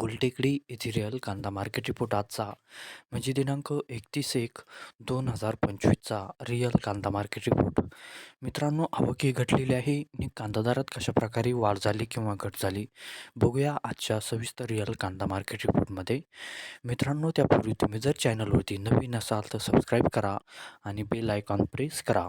गुलटेकडी इथिरियल कांदा market report आजचा. म्हणजे दिनांक एकतीस एक दोन हजार पंचवीसचा रिअल कांदा मार्केट रिपोर्ट. मित्रांनो आवक ही घटलेली आहे. आणि कांदा दरात कशाप्रकारे वाढ झाली किंवा घट झाली बघूया आजच्या सविस्तर रिअल कांदा मार्केट रिपोर्टमध्ये मित्रांनो त्यापूर्वी तुम्ही जर चॅनलवरती नवीन असाल तर सबस्क्राईब करा आणि बेल आयकॉन प्रेस करा.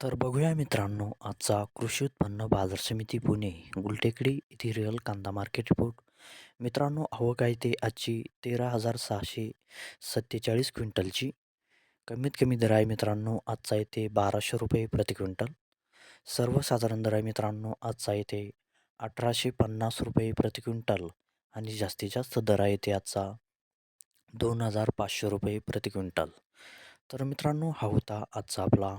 तर बघूया मित्रांनो आजचा कृषी उत्पन्न बाजार समिती पुणे गुलटेकडी येथे रिअल कांदा मार्केट रिपोर्ट मित्रांनो आवक आहे ते आजची तेरा हजार सहाशे सत्तेचाळीस क्विंटलची. कमीत कमी दर आहे मित्रांनो आजचा येते बाराशे रुपये प्रति क्विंटल. सर्वसाधारण दर आहे मित्रांनो आजचा येते अठराशे पन्नास रुपये प्रति क्विंटल. आणि जास्तीत जास्त दर आहे ते आजचा दोन हजार पाचशे रुपये प्रति क्विंटल. तर मित्रांनो हा होता आजचा आपला